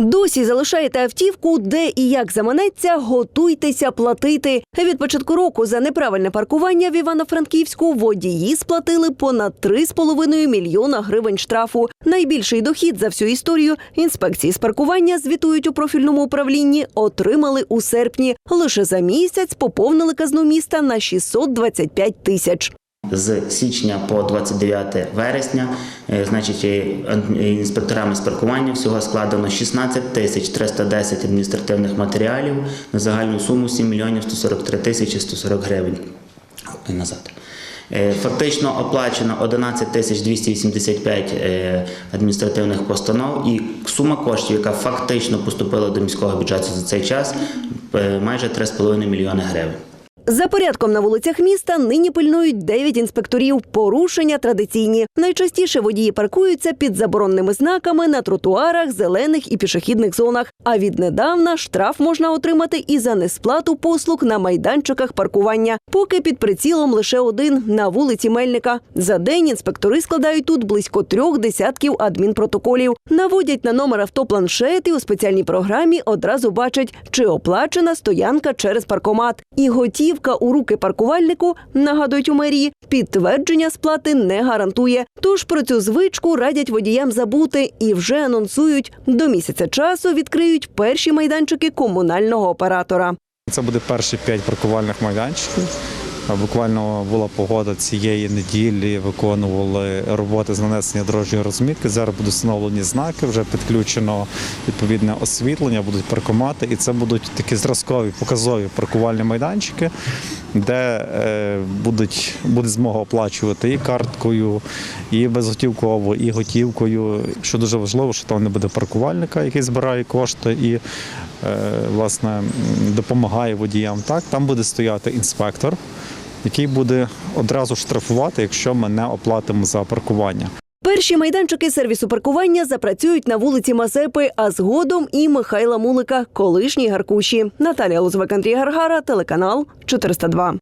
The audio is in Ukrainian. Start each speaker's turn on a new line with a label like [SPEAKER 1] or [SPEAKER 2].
[SPEAKER 1] Досі залишаєте автівку, де і як заманеться, готуйтеся платити. Від початку року за неправильне паркування в Івано-Франківську водії сплатили понад 3,5 мільйона гривень штрафу. Найбільший дохід за всю історію інспекції з паркування звітують у профільному управлінні. Отримали у серпні. Лише за місяць поповнили казну міста на 625 тисяч.
[SPEAKER 2] З січня по 29 вересня, е, значить, інспекторами з паркування всього складено 16 тисяч 310 адміністративних матеріалів на загальну суму 7 мільйонів 143 тисячі 140 гривень назад. Е, Фактично оплачено 11 тисяч 285 е, адміністративних постанов і сума коштів, яка фактично поступила до міського бюджету за цей час, майже 3,5 мільйони гривень.
[SPEAKER 1] За порядком на вулицях міста нині пильнують 9 інспекторів. Порушення традиційні. Найчастіше водії паркуються під заборонними знаками на тротуарах, зелених і пішохідних зонах. А віднедавна штраф можна отримати і за несплату послуг на майданчиках паркування. Поки під прицілом лише один на вулиці Мельника. За день інспектори складають тут близько трьох десятків адмінпротоколів. Наводять на номер авто планшет і у спеціальній програмі одразу бачать, чи оплачена стоянка через паркомат. І готівка у руки паркувальнику, нагадують у мерії, підтвердження сплати не гарантує. Тож про цю звичку радять водіям забути і вже анонсують до місяця часу відкриють перші майданчики комунального оператора.
[SPEAKER 3] Це буде перші п'ять паркувальних майданчиків. Буквально була погода цієї неділі, виконували роботи з нанесення дорожньої розмітки. Зараз будуть встановлені знаки, вже підключено відповідне освітлення, будуть паркомати, і це будуть такі зразкові показові паркувальні майданчики, де е, будуть, буде змога оплачувати і карткою, і безготівково, і готівкою. Що дуже важливо, що там не буде паркувальника, який збирає кошти і е, власне допомагає водіям. Так, там буде стояти інспектор, який буде одразу штрафувати, якщо ми не оплатимо за паркування.
[SPEAKER 1] Перші майданчики сервісу паркування запрацюють на вулиці Мазепи, а згодом і Михайла Мулика, колишній Гаркуші. Наталія Лозвик, Андрій Гаргара, телеканал 402.